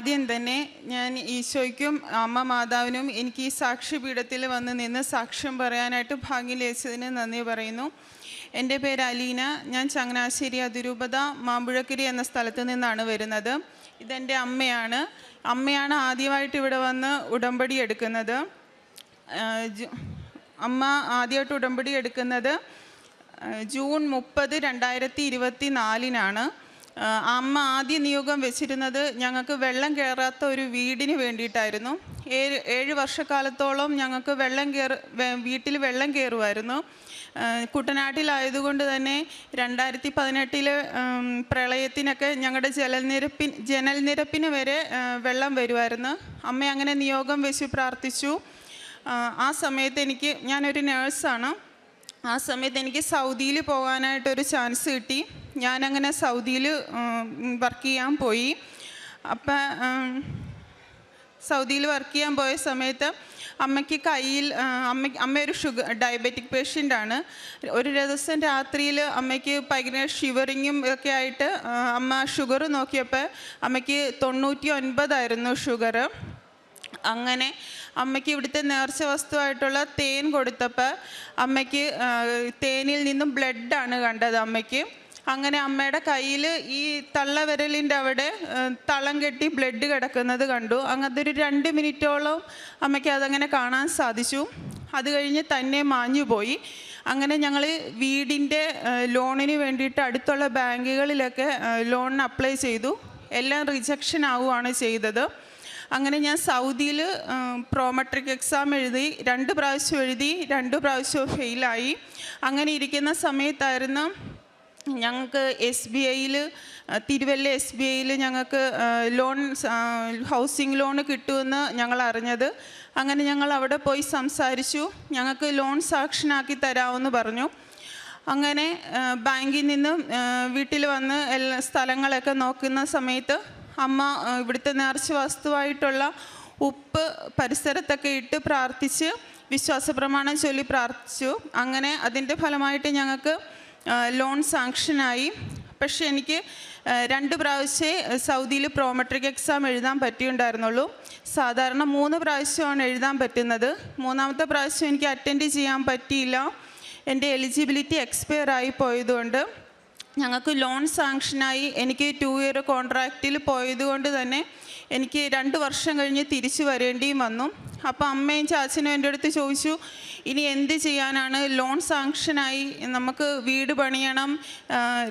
ആദ്യം തന്നെ ഞാൻ ഈശോയ്ക്കും അമ്മ മാതാവിനും എനിക്ക് ഈ സാക്ഷ്യപീഠത്തിൽ വന്ന് നിന്ന് സാക്ഷ്യം പറയാനായിട്ട് ഭാഗ്യം ലഭിച്ചതിന് നന്ദി പറയുന്നു. എന്റെ പേര് അലീന. ഞാൻ ചങ്ങനാശ്ശേരി അതിരൂപത മാമ്പുഴക്കിരി എന്ന സ്ഥലത്ത് നിന്നാണ് വരുന്നത്. ഇതെന്റെ അമ്മയാണ്. അമ്മയാണ് ആദ്യമായിട്ട് ഇവിടെ വന്ന് ഉടമ്പടി എടുക്കുന്നത്. അമ്മ ആദ്യമായിട്ട് ഉടമ്പടി എടുക്കുന്നത് ജൂൺ മുപ്പത് രണ്ടായിരത്തി ഇരുപത്തി നാലിനാണ് അമ്മ ആദ്യ നിയോഗം വെച്ചിരുന്നത് ഞങ്ങൾക്ക് വെള്ളം കയറാത്ത ഒരു വീടിന് വേണ്ടിയിട്ടായിരുന്നു. ഏഴ് ഏഴ് വർഷക്കാലത്തോളം ഞങ്ങൾക്ക് വെള്ളം കയറി വീട്ടിൽ വെള്ളം കയറുമായിരുന്നു. കുട്ടനാട്ടിലായതുകൊണ്ട് തന്നെ രണ്ടായിരത്തി പതിനെട്ടിലെ പ്രളയത്തിനൊക്കെ ഞങ്ങളുടെ ജലനിരപ്പിൻ ജനൽനിരപ്പിന് വരെ വെള്ളം വരുമായിരുന്നു. അമ്മ അങ്ങനെ നിയോഗം വെച്ച് പ്രാർത്ഥിച്ചു. ആ സമയത്ത് എനിക്ക് ഞാനൊരു നേഴ്സാണ്. ആ സമയത്ത് എനിക്ക് സൗദിയിൽ പോകാനായിട്ടൊരു ചാൻസ് കിട്ടി. ഞാനങ്ങനെ സൗദിയിൽ വർക്ക് ചെയ്യാൻ പോയി. അപ്പം സൗദിയിൽ വർക്ക് ചെയ്യാൻ പോയ സമയത്ത് അമ്മയ്ക്ക് കയ്യിൽ അമ്മ അമ്മ ഒരു ഷുഗർ ഡയബറ്റിക് പേഷ്യന്റ് ആണ്. ഒരു ദിവസം രാത്രിയിൽ അമ്മയ്ക്ക് ഭയങ്കര ഷിവറിങ്ങും ഒക്കെ ആയിട്ട് അമ്മ ഷുഗർ നോക്കിയപ്പോൾ അമ്മയ്ക്ക് തൊണ്ണൂറ്റി ഒൻപതായിരുന്നു ഷുഗർ അങ്ങനെ അമ്മയ്ക്ക് ഇവിടുത്തെ നേർച്ച വസ്തുവായിട്ടുള്ള തേൻ കൊടുത്തപ്പോൾ അമ്മയ്ക്ക് തേനിൽ നിന്നും ബ്ലഡാണ് കണ്ടത് അമ്മയ്ക്ക്. അങ്ങനെ അമ്മയുടെ കയ്യിൽ ഈ തള്ളവിരലിന്റെ അവിടെ തളം കെട്ടി ബ്ലഡ് കിടക്കുന്നത് കണ്ടു. അങ്ങനത്തെ ഒരു രണ്ട് മിനിറ്റോളം അമ്മയ്ക്ക് അതങ്ങനെ കാണാൻ സാധിച്ചു. അത് കഴിഞ്ഞ് തന്നെ മാഞ്ഞു പോയി. അങ്ങനെ ഞങ്ങൾ വീടിന്റെ ലോണിന് വേണ്ടിയിട്ട് അടുത്തുള്ള ബാങ്കുകളിലൊക്കെ ലോണിന് അപ്ലൈ ചെയ്തു. എല്ലാം റിജക്ഷൻ ആവുകയാണ് ചെയ്തത്. അങ്ങനെ ഞാൻ സൗദിയിൽ പ്രോമെട്രിക് എക്സാം എഴുതി രണ്ട് പ്രാവശ്യം എഴുതി രണ്ട് പ്രാവശ്യവും ഫെയിലായി അങ്ങനെ ഇരിക്കുന്ന സമയത്തായിരുന്നു ഞങ്ങൾക്ക് എസ് ബി ഐയിൽ തിരുവല്ല എസ് ബി ഐയിൽ ഞങ്ങൾക്ക് ലോൺ ഹൗസിംഗ് ലോൺ കിട്ടുമെന്ന് ഞങ്ങൾ അറിഞ്ഞത്. അങ്ങനെ ഞങ്ങൾ അവിടെ പോയി സംസാരിച്ചു. ഞങ്ങൾക്ക് ലോൺ സാക്ഷനാക്കി തരാമെന്ന് പറഞ്ഞു. അങ്ങനെ ബാങ്കിൽ നിന്നും വീട്ടിൽ വന്ന് എല്ലാ സ്ഥലങ്ങളൊക്കെ നോക്കുന്ന സമയത്ത് അമ്മ ഇവിടുത്തെ നേർച്ച വസ്തുവായിട്ടുള്ള ഉപ്പ് പരിസരത്തൊക്കെ ഇട്ട് പ്രാർത്ഥിച്ച് വിശ്വാസ പ്രമാണം ചൊല്ലി പ്രാർത്ഥിച്ചു. അങ്ങനെ അതിന്റെ ഫലമായിട്ട് ഞങ്ങൾക്ക് ലോൺ സാങ്ഷനായി പക്ഷേ എനിക്ക് രണ്ട് പ്രാവശ്യമേ സൗദിയിൽ പ്രോമെട്രിക് എക്സാം എഴുതാൻ പറ്റിയുണ്ടായിരുന്നുള്ളൂ. സാധാരണ മൂന്ന് പ്രാവശ്യമാണ് എഴുതാൻ പറ്റുന്നത്. മൂന്നാമത്തെ പ്രാവശ്യം എനിക്ക് അറ്റൻഡ് ചെയ്യാൻ പറ്റിയില്ല. എന്റെ എലിജിബിലിറ്റി എക്സ്പയർ ആയി പോയതുകൊണ്ട് ഞങ്ങൾക്ക് ലോൺ സാങ്ഷനായി എനിക്ക് ടു ഇയർ കോൺട്രാക്റ്റിൽ പോയതുകൊണ്ട് തന്നെ എനിക്ക് രണ്ട് വർഷം കഴിഞ്ഞ് തിരിച്ചു വരേണ്ടിയും വന്നു. അപ്പോൾ അമ്മയും ചാച്ചനും എന്റെ അടുത്ത് ചോദിച്ചു ഇനി എന്ത് ചെയ്യാനാണ്? ലോൺ സാങ്ഷനായി നമുക്ക് വീട് പണിയണം.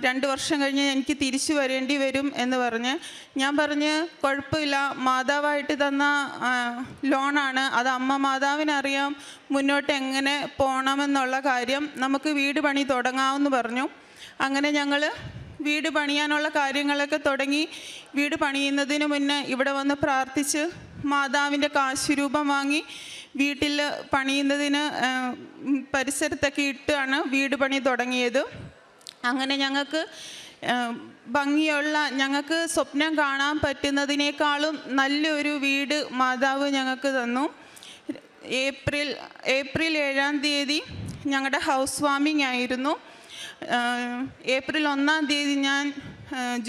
രണ്ട് വർഷം കഴിഞ്ഞ് എനിക്ക് തിരിച്ചു വരേണ്ടി വരും എന്ന് പറഞ്ഞ് ഞാൻ പറഞ്ഞ് കുഴപ്പമില്ല. മാതാവായിട്ട് തന്ന ലോണാണ്. അത് അമ്മ മാതാവിനറിയാം. മുന്നോട്ട് എങ്ങനെ പോകണമെന്നുള്ള കാര്യം നമുക്ക് വീട് പണി തുടങ്ങാമെന്ന് പറഞ്ഞു. അങ്ങനെ ഞങ്ങൾ വീട് പണിയാനുള്ള കാര്യങ്ങളൊക്കെ തുടങ്ങി. വീട് പണിയുന്നതിന് മുന്നേ ഇവിടെ വന്ന് പ്രാർത്ഥിച്ച് മാതാവിന്റെ കാശുരൂപം വാങ്ങി. വീട്ടിൽ പണിയുന്നതിന് പരിസരത്തൊക്കെ ഇട്ടാണ് വീട് പണി തുടങ്ങിയത്. അങ്ങനെ ഞങ്ങൾക്ക് ഭംഗിയുള്ള ഞങ്ങൾക്ക് സ്വപ്നം കാണാൻ പറ്റുന്നതിനേക്കാളും നല്ലൊരു വീട് മാതാവ് ഞങ്ങൾക്ക് തന്നു. ഏപ്രിൽ ഏപ്രിൽ ഏഴാം തീയതി ഞങ്ങളുടെ ഹൗസ് വാമിംഗ് ആയിരുന്നു. ഏപ്രിൽ ഒന്നാം തീയതി ഞാൻ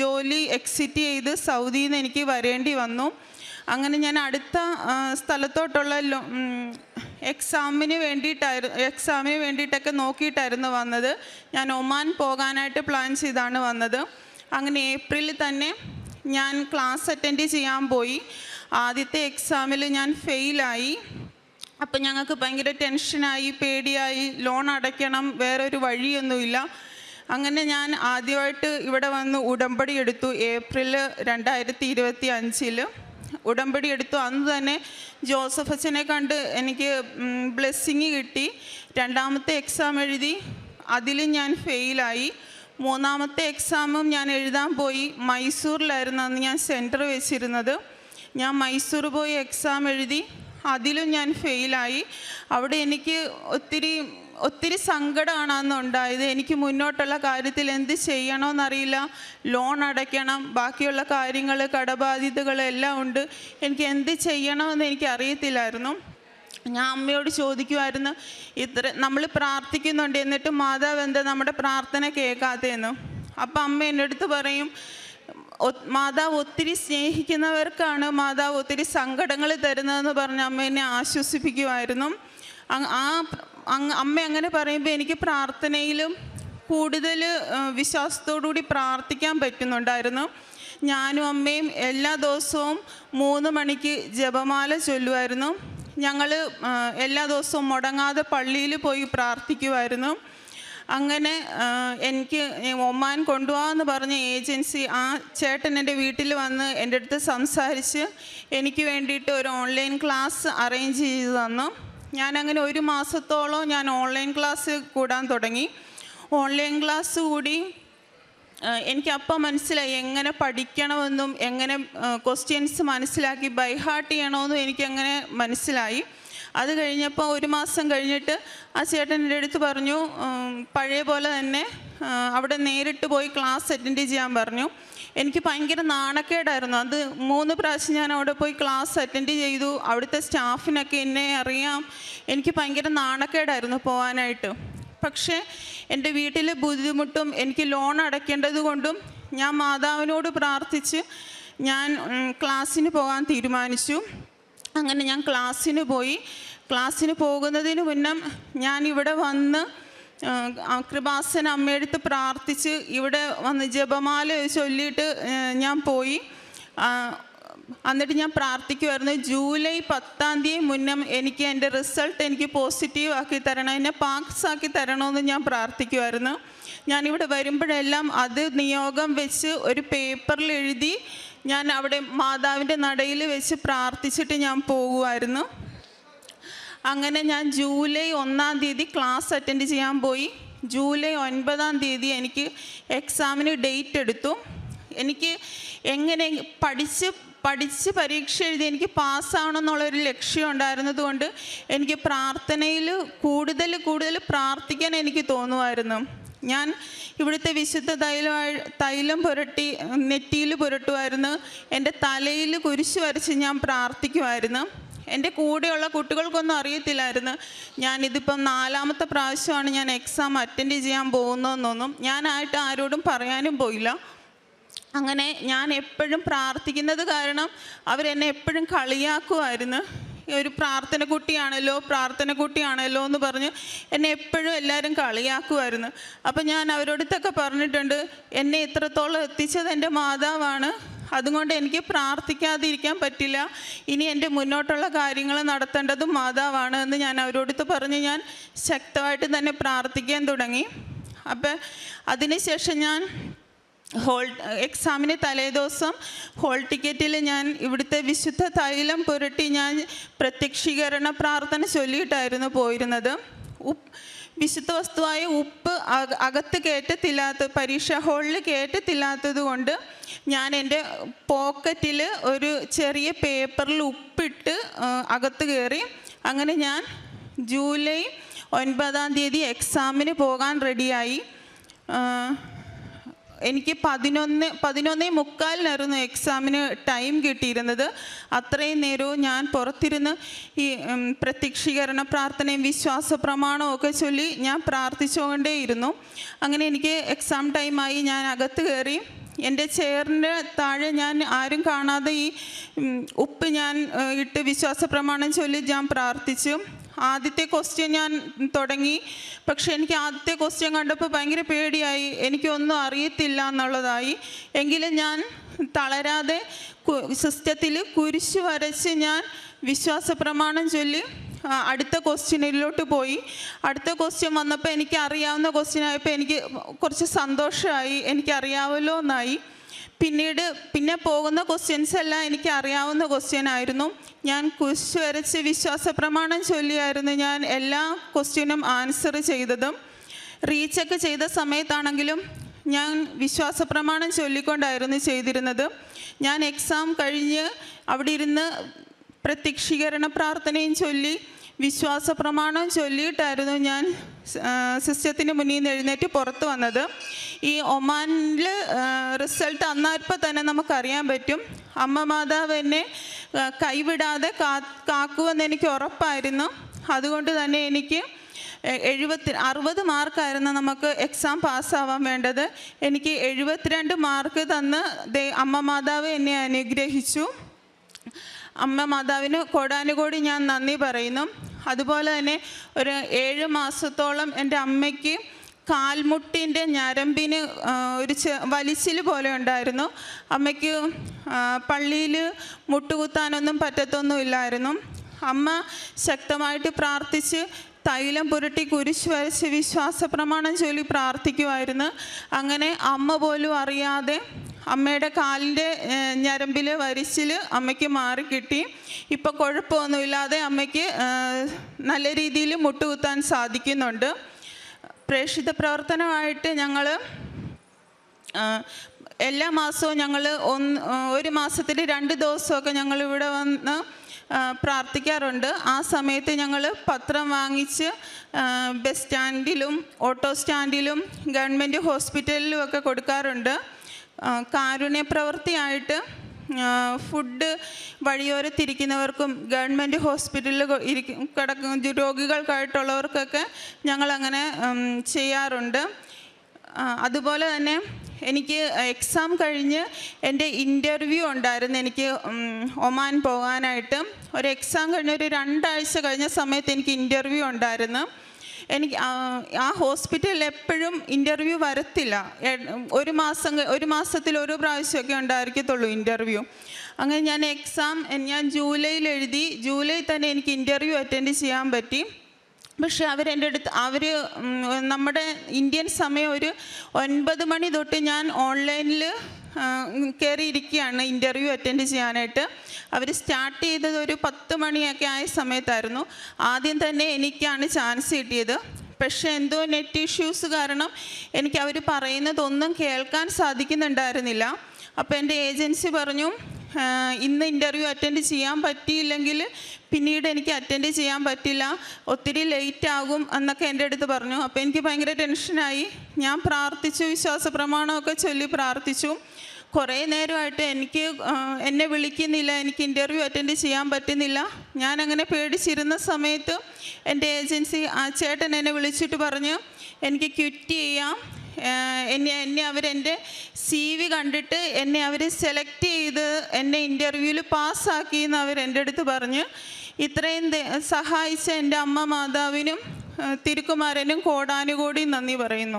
ജോലി എക്സിറ്റ് ചെയ്ത് സൗദിയിൽ നിന്ന് എനിക്ക് വരേണ്ടി വന്നു. അങ്ങനെ ഞാൻ അടുത്ത സ്ഥലത്തോട്ടുള്ള എക്സാമിന് വേണ്ടിയിട്ടായിരുന്നു എക്സാമിന് വേണ്ടിയിട്ടൊക്കെ നോക്കിയിട്ടായിരുന്നു വന്നത്. ഞാൻ ഒമാൻ പോകാനായിട്ട് പ്ലാൻ ചെയ്താണ് വന്നത്. അങ്ങനെ ഏപ്രിലിൽ തന്നെ ഞാൻ ക്ലാസ് അറ്റൻഡ് ചെയ്യാൻ പോയി. ആദ്യത്തെ എക്സാമിൽ ഞാൻ ഫെയിലായി അപ്പം ഞങ്ങൾക്ക് ഭയങ്കര ടെൻഷനായി പേടിയായി. ലോൺ അടയ്ക്കണം വേറൊരു വഴിയൊന്നുമില്ല. അങ്ങനെ ഞാൻ ആദ്യമായിട്ട് ഇവിടെ വന്ന് ഉടമ്പടി എടുത്തു. ഏപ്രിൽ രണ്ടായിരത്തി ഇരുപത്തി അഞ്ചിൽ ഉടമ്പടി എടുത്തു. അന്ന് തന്നെ ജോസഫ് അച്ഛനെ കണ്ട് എനിക്ക് ബ്ലെസ്സിങ് കിട്ടി. രണ്ടാമത്തെ എക്സാം എഴുതി. അതിലും ഞാൻ ഫെയിലായി മൂന്നാമത്തെ എക്സാമും ഞാൻ എഴുതാൻ പോയി. മൈസൂരിലായിരുന്നു അന്ന് ഞാൻ സെന്റർ വെച്ചിരുന്നത്. ഞാൻ മൈസൂർ പോയി എക്സാം എഴുതി. അതിലും ഞാൻ ഫെയിലായി അവിടെ എനിക്ക് ഒത്തിരി ഒത്തിരി സങ്കടമാണ് അന്ന് ഉണ്ടായത്. എനിക്ക് മുന്നോട്ടുള്ള കാര്യത്തിൽ എന്ത് ചെയ്യണമെന്നറിയില്ല. ലോൺ അടയ്ക്കണം ബാക്കിയുള്ള കാര്യങ്ങൾ കടബാധ്യതകൾ എല്ലാം ഉണ്ട്. എനിക്ക് എന്ത് ചെയ്യണമെന്ന് എനിക്ക് അറിയത്തില്ലായിരുന്നു. ഞാൻ അമ്മയോട് ചോദിക്കുമായിരുന്നു ഇത്ര നമ്മൾ പ്രാർത്ഥിക്കുന്നുണ്ട്. എന്നിട്ട് മാതാവ് എന്താ നമ്മുടെ പ്രാർത്ഥന കേൾക്കാത്തതെന്ന്? അപ്പം അമ്മ എന്റെ അടുത്ത് പറയും മാതാവ് ഒത്തിരി സ്നേഹിക്കുന്നവർക്കാണ് മാതാവ് ഒത്തിരി സങ്കടങ്ങൾ തരുന്നതെന്ന് പറഞ്ഞ് അമ്മ എന്നെ ആശ്വസിപ്പിക്കുമായിരുന്നു ആ അമ്മ അങ്ങനെ പറയുമ്പോൾ എനിക്ക് പ്രാർത്ഥനയിലും കൂടുതൽ വിശ്വാസത്തോടുകൂടി പ്രാർത്ഥിക്കാൻ പറ്റുന്നുണ്ടായിരുന്നു. ഞാനും അമ്മയും എല്ലാ ദിവസവും മൂന്ന് മണിക്ക് ജപമാല ചൊല്ലുമായിരുന്നു. ഞങ്ങൾ എല്ലാ ദിവസവും മുടങ്ങാതെ പള്ളിയിൽ പോയി പ്രാർത്ഥിക്കുമായിരുന്നു. അങ്ങനെ എനിക്ക് ഒമാൻ കൊണ്ടുപോകാമെന്ന് പറഞ്ഞ ഏജൻസി ആ ചേട്ടൻ എന്റെ വീട്ടിൽ വന്ന് എന്റെ അടുത്ത് സംസാരിച്ച് എനിക്ക് വേണ്ടിയിട്ട് ഒരു ഓൺലൈൻ ക്ലാസ് അറേഞ്ച് ചെയ്തു തന്നു. ഞാൻ അങ്ങനെ ഒരു മാസത്തോളം ഞാൻ ഓൺലൈൻ ക്ലാസ് കൂടാൻ തുടങ്ങി. ഓൺലൈൻ ക്ലാസ് കൂടി എനിക്ക് അപ്പം മനസ്സിലായി എങ്ങനെ പഠിക്കണമെന്നും എങ്ങനെ ക്വസ്റ്റ്യൻസ് മനസ്സിലാക്കി ബൈഹാർട്ട് ചെയ്യണമെന്നും എനിക്കങ്ങനെ മനസ്സിലായി. അത് കഴിഞ്ഞപ്പോൾ ഒരു മാസം കഴിഞ്ഞിട്ട് ആ ചേട്ടൻ എന്റെ അടുത്ത് പറഞ്ഞു പഴയ പോലെ തന്നെ അവിടെ നേരിട്ട് പോയി ക്ലാസ് അറ്റൻഡ് ചെയ്യാൻ പറഞ്ഞു. എനിക്ക് ഭയങ്കര നാണക്കേടായിരുന്നു. അത് മൂന്ന് പ്രാവശ്യം ഞാൻ അവിടെ പോയി ക്ലാസ് അറ്റൻഡ് ചെയ്തു. അവിടുത്തെ സ്റ്റാഫിനൊക്കെ എന്നെ അറിയാം. എനിക്ക് ഭയങ്കര നാണക്കേടായിരുന്നു പോകാനായിട്ട് പക്ഷേ എന്റെ വീട്ടിലെ ബുദ്ധിമുട്ടും എനിക്ക് ലോൺ അടയ്ക്കേണ്ടത് കൊണ്ടും ഞാൻ മാതാവിനോട് പ്രാർത്ഥിച്ച് ഞാൻ ക്ലാസ്സിന് പോകാൻ തീരുമാനിച്ചു. അങ്ങനെ ഞാൻ ക്ലാസ്സിന് പോയി. ക്ലാസ്സിന് പോകുന്നതിന് മുന്നം ഞാൻ ഇവിടെ വന്ന് കൃപാസൻ അമ്മയെടുത്ത് പ്രാർത്ഥിച്ച് ഇവിടെ വന്ന് ജപമാല ചൊല്ലിയിട്ട് ഞാൻ പോയി. എന്നിട്ട് ഞാൻ പ്രാർത്ഥിക്കുമായിരുന്നു ജൂലൈ പത്താം തീയതി മുന്നം എനിക്ക് എന്റെ റിസൾട്ട് എനിക്ക് പോസിറ്റീവ് ആക്കി തരണം എന്നെ പാസ് ആക്കി തരണമെന്ന് ഞാൻ പ്രാർത്ഥിക്കുമായിരുന്നു ഞാനിവിടെ വരുമ്പോഴെല്ലാം അത് നിയോഗം വെച്ച് ഒരു പേപ്പറിൽ എഴുതി ഞാൻ അവിടെ മാതാവിന്റെ നടയിൽ വെച്ച് പ്രാർത്ഥിച്ചിട്ട് ഞാൻ പോകുമായിരുന്നു അങ്ങനെ ഞാൻ ജൂലൈ ഒന്നാം തീയതി ക്ലാസ് അറ്റൻഡ് ചെയ്യാൻ പോയി. ജൂലൈ ഒൻപതാം തീയതി എനിക്ക് എക്സാമിന് ഡേറ്റ് എടുത്തു. എനിക്ക് എങ്ങനെ പഠിച്ച് പഠിച്ച് പരീക്ഷ എഴുതി എനിക്ക് പാസ്സാവണമെന്നുള്ളൊരു ലക്ഷ്യം ഉണ്ടായിരുന്നതുകൊണ്ട് എനിക്ക് പ്രാർത്ഥനയിൽ കൂടുതൽ കൂടുതൽ പ്രാർത്ഥിക്കാൻ എനിക്ക് തോന്നുമായിരുന്നു ഞാൻ ഇവിടുത്തെ വിശുദ്ധ തൈലം തൈലം പുരട്ടി നെറ്റിയിൽ പുരട്ടുമായിരുന്നു. എന്റെ തലയിൽ കുരിശ് വരച്ച് ഞാൻ പ്രാർത്ഥിക്കുമായിരുന്നു. എന്റെ കൂടെയുള്ള കുട്ടികൾക്കൊന്നും അറിയത്തില്ലായിരുന്നു. ഞാനിതിപ്പം നാലാമത്തെ പ്രാവശ്യമാണ് ഞാൻ എക്സാം അറ്റൻഡ് ചെയ്യാൻ പോകുന്നതെന്നൊന്നും ഞാനായിട്ട് ആരോടും പറയാനും പോയില്ല. അങ്ങനെ ഞാൻ എപ്പോഴും പ്രാർത്ഥിക്കുന്നത് കാരണം അവരെന്നെ എപ്പോഴും കളിയാക്കുമായിരുന്നു. ഒരു പ്രാർത്ഥന കുട്ടിയാണല്ലോ പ്രാർത്ഥന കുട്ടിയാണല്ലോ എന്ന് പറഞ്ഞ് എന്നെ എപ്പോഴും എല്ലാവരും കളിയാക്കുമായിരുന്നു അപ്പം ഞാൻ അവരോടത്തൊക്കെ പറഞ്ഞിട്ടുണ്ട് എന്നെ ഇത്രത്തോളം എത്തിച്ചത് എന്റെ മാതാവാണ്. അതുകൊണ്ട് എനിക്ക് പ്രാർത്ഥിക്കാതിരിക്കാൻ പറ്റില്ല. ഇനി എന്റെ മുന്നോട്ടുള്ള കാര്യങ്ങൾ നടത്തേണ്ടതും മാതാവാണ് എന്ന് ഞാൻ അവരോടത്ത് പറഞ്ഞ് ഞാൻ ശക്തമായിട്ട് തന്നെ പ്രാർത്ഥിക്കാൻ തുടങ്ങി. അപ്പം അതിനുശേഷം ഞാൻ ഹോൾ എക്സാമിന് തലേദിവസം ഹോൾ ടിക്കറ്റിൽ ഞാൻ ഇവിടുത്തെ വിശുദ്ധ തൈലം പുരട്ടി ഞാൻ പ്രത്യക്ഷീകരണ പ്രാർത്ഥന ചൊല്ലിയിട്ടായിരുന്നു പോയിരുന്നത്. ഉപ്പ് വിശുദ്ധ വസ്തുവായ ഉപ്പ് അക- അകത്ത് കയറ്റത്തില്ലാത്ത പരീക്ഷാ ഹാളിൽ കയറ്റത്തില്ലാത്തത് കൊണ്ട് ഞാൻ എന്റെ പോക്കറ്റിൽ ഒരു ചെറിയ പേപ്പറിൽ ഉപ്പിട്ട് അകത്ത് കയറി. അങ്ങനെ ഞാൻ ജൂലൈ ഒൻപതാം തീയതി എക്സാമിന് പോകാൻ റെഡിയായി. എനിക്ക് പതിനൊന്ന് പതിനൊന്നേ മുക്കാലിനായിരുന്നു എക്സാമിന് ടൈം കിട്ടിയിരുന്നത്. അത്രയും നേരവും ഞാൻ പുറത്തിരുന്ന് ഈ പ്രത്യക്ഷീകരണ പ്രാർത്ഥനയും വിശ്വാസ പ്രമാണവും ഒക്കെ ചൊല്ലി ഞാൻ പ്രാർത്ഥിച്ചുകൊണ്ടേയിരുന്നു. അങ്ങനെ എനിക്ക് എക്സാം ടൈമായി ഞാൻ അകത്ത് കയറി. എന്റെ ചെയറിന്റെ താഴെ ഞാൻ ആരും കാണാതെ ഈ ഉപ്പ് ഞാൻ ഇട്ട് വിശ്വാസ പ്രമാണം ചൊല്ലി ഞാൻ പ്രാർത്ഥിച്ചു. ആദ്യത്തെ ക്വസ്റ്റ്യൻ ഞാൻ തുടങ്ങി. പക്ഷേ എനിക്ക് ആദ്യത്തെ ക്വസ്റ്റ്യൻ കണ്ടപ്പോൾ ഭയങ്കര പേടിയായി. എനിക്കൊന്നും അറിയത്തില്ല എന്നുള്ളതായി. എങ്കിലും ഞാൻ തളരാതെ സിസ്റ്റത്തിൽ കുരിശ് വരച്ച് ഞാൻ വിശ്വാസ പ്രമാണം ചൊല്ലി അടുത്ത ക്വസ്റ്റ്യനിലോട്ട് പോയി. അടുത്ത ക്വസ്റ്റ്യൻ വന്നപ്പോൾ എനിക്ക് അറിയാവുന്ന ക്വസ്റ്റ്യൻ ആയപ്പോൾ എനിക്ക് കുറച്ച് സന്തോഷമായി എനിക്കറിയാമല്ലോ എന്നായി പിന്നീട് പിന്നെ പോകുന്ന ക്വസ്റ്റ്യൻസ് എല്ലാം എനിക്ക് അറിയാവുന്ന ക്വസ്റ്റ്യൻ ആയിരുന്നു. ഞാൻ കുശ് വരച്ച് വിശ്വാസ പ്രമാണം ചൊല്ലിയായിരുന്നു ഞാൻ എല്ലാ ക്വസ്റ്റ്യനും ആൻസർ ചെയ്തതും. റീചെക്ക് ചെയ്ത സമയത്താണെങ്കിലും ഞാൻ വിശ്വാസ പ്രമാണം ചൊല്ലിക്കൊണ്ടായിരുന്നു ചെയ്തിരുന്നത്. ഞാൻ എക്സാം കഴിഞ്ഞ് അവിടെ ഇരുന്ന് പ്രത്യക്ഷീകരണ പ്രാർത്ഥനയും ചൊല്ലി വിശ്വാസ പ്രമാണം ചൊല്ലിയിട്ടായിരുന്നു ഞാൻ സിസ്റ്റത്തിന് മുന്നിൽ നിന്ന് എഴുന്നേറ്റ് പുറത്ത് വന്നത്. ഈ ഒമാനിൽ റിസൾട്ട് അന്നപ്പോൾ തന്നെ നമുക്കറിയാൻ പറ്റും. അമ്മ മാതാവ് എന്നെ കൈവിടാതെ കാ കാക്കുമെന്ന് എനിക്ക് ഉറപ്പായിരുന്നു. അതുകൊണ്ട് തന്നെ എനിക്ക് എഴുപത്തി അറുപത് മാർക്കായിരുന്നു നമുക്ക് എക്സാം പാസ്സാവാൻ വേണ്ടത്. എനിക്ക് എഴുപത്തിരണ്ട് മാർക്ക് തന്ന് അമ്മ മാതാവ് എന്നെ അനുഗ്രഹിച്ചു. അമ്മ മാതാവിന് കോടാനുകോടി ഞാൻ നന്ദി പറയുന്നു. അതുപോലെ തന്നെ ഒരു ഏഴ് മാസത്തോളം എന്റെ അമ്മയ്ക്ക് കാൽമുട്ടിന്റെ ഞരമ്പിന് ഒരു വലിച്ചിൽ പോലെ ഉണ്ടായിരുന്നു. അമ്മയ്ക്ക് പള്ളിയിൽ മുട്ടുകുത്താനൊന്നും പറ്റത്തൊന്നുമില്ലായിരുന്നു. അമ്മ ശക്തമായിട്ട് പ്രാർത്ഥിച്ച് തൈലം പുരട്ടി കുരിശ് വരച്ച് വിശ്വാസ പ്രമാണം ചൊല്ലി പ്രാർത്ഥിക്കുമായിരുന്നു അങ്ങനെ അമ്മ പോലും അറിയാതെ അമ്മയുടെ കാലിന്റെ ഞരമ്പിൽ വരിച്ചിൽ അമ്മയ്ക്ക് മാറിക്കിട്ടി ഇപ്പോൾ കുഴപ്പമൊന്നുമില്ലാതെ അമ്മയ്ക്ക് നല്ല രീതിയിൽ മുട്ടുകുത്താൻ സാധിക്കുന്നുണ്ട്. പ്രേക്ഷിത പ്രവർത്തനമായിട്ട് ഞങ്ങൾ എല്ലാ മാസവും ഞങ്ങൾ ഒന്ന് ഒരു മാസത്തിൽ രണ്ട് ദിവസമൊക്കെ ഞങ്ങൾ ഇവിടെ വന്ന് പ്രാർത്ഥിക്കാറുണ്ട്. ആ സമയത്ത് ഞങ്ങൾ പത്രം വാങ്ങിച്ച് ബസ് സ്റ്റാൻഡിലും ഓട്ടോ സ്റ്റാൻഡിലും ഗവൺമെന്റ് ഹോസ്പിറ്റലിലും ഒക്കെ കൊടുക്കാറുണ്ട്. കാരുണ്യ പ്രവൃത്തിയായിട്ട് ഫുഡ് വഴിയോരത്തിരിക്കുന്നവർക്കും ഗവൺമെന്റ് ഹോസ്പിറ്റലിൽ ഇരിക്കും കിടക്കുന്ന രോഗികൾക്കായിട്ടുള്ളവർക്കൊക്കെ ഞങ്ങളങ്ങനെ ചെയ്യാറുണ്ട്. അതുപോലെ തന്നെ എനിക്ക് എക്സാം കഴിഞ്ഞ് എന്റെ ഇന്റർവ്യൂ ഉണ്ടായിരുന്നു. എനിക്ക് ഒമാൻ പോകാനായിട്ട്. ഒരു എക്സാം കഴിഞ്ഞ് ഒരു രണ്ടാഴ്ച കഴിഞ്ഞ സമയത്ത് എനിക്ക് ഇന്റർവ്യൂ ഉണ്ടായിരുന്നു. എനിക്ക് ആ, ഹോസ്പിറ്റലിൽ എപ്പോഴും ഇന്റർവ്യൂ വരത്തില്ല. ഒരു മാസം ഒരു മാസത്തിൽ ഒരു പ്രാവശ്യമൊക്കെ ഉണ്ടായിരിക്കത്തുള്ളൂ ഇന്റർവ്യൂ അങ്ങനെ ഞാൻ എക്സാം ഞാൻ ജൂലൈയിൽ എഴുതി ജൂലൈ തന്നെ എനിക്ക് ഇന്റർവ്യൂ അറ്റൻഡ് ചെയ്യാൻ പറ്റി. പക്ഷെ അവരെന്റെ അടുത്ത് അവർ നമ്മുടെ ഇന്ത്യൻ സമയം ഒരു ഒൻപത് മണി തൊട്ട് ഞാൻ ഓൺലൈനിൽ കയറിയിരിക്കുകയാണ് ഇന്റർവ്യൂ അറ്റൻഡ് ചെയ്യാനായിട്ട്. അവർ സ്റ്റാർട്ട് ചെയ്തത് ഒരു പത്ത് മണിയൊക്കെ ആയ സമയത്തായിരുന്നു. ആദ്യം തന്നെ എനിക്കാണ് ചാൻസ് കിട്ടിയത്. പക്ഷേ എന്തോ നെറ്റ് ഇഷ്യൂസ് കാരണം എനിക്ക് അവർ പറയുന്നതൊന്നും കേൾക്കാൻ സാധിക്കുന്നുണ്ടായിരുന്നില്ല. അപ്പോൾ എന്റെ ഏജൻസി പറഞ്ഞു "ആ, ഇന്ന് ഇന്റർവ്യൂ അറ്റൻഡ് ചെയ്യാൻ പറ്റിയില്ലെങ്കിൽ പിന്നീട് എനിക്ക് അറ്റൻഡ് ചെയ്യാൻ പറ്റില്ല. ഒത്തിരി ലേറ്റ് ആകും എന്നൊക്കെ എന്റെ അടുത്ത് പറഞ്ഞു. അപ്പോൾ എനിക്ക് ഭയങ്കര ടെൻഷനായി ഞാൻ പ്രാർത്ഥിച്ചു വിശ്വാസ പ്രമാണമൊക്കെ ചൊല്ലി പ്രാർത്ഥിച്ചു. കുറേ നേരമായിട്ട് എനിക്ക് എന്നെ വിളിക്കുന്നില്ല. എനിക്ക് ഇന്റർവ്യൂ അറ്റൻഡ് ചെയ്യാൻ പറ്റുന്നില്ല. ഞാൻ അങ്ങനെ പേടിച്ചിരുന്ന സമയത്ത് എന്റെ ഏജൻസി ആ ചേട്ടൻ എന്നെ വിളിച്ചിട്ട് പറഞ്ഞു എനിക്ക് ക്വിറ്റ് ചെയ്യാം. എന്നെ എന്നെ അവരെന്റെ സി വി കണ്ടിട്ട് എന്നെ അവർ സെലക്ട് ചെയ്ത് എന്നെ ഇന്റർവ്യൂവിൽ പാസ്സാക്കി എന്ന് എന്റെ അടുത്ത് പറഞ്ഞ്. ഇത്രയും സഹായിച്ച എന്റെ അമ്മ മാതാവിനും തിരുക്കുമാരനും കോടാനുകോടി നന്ദി പറയുന്നു.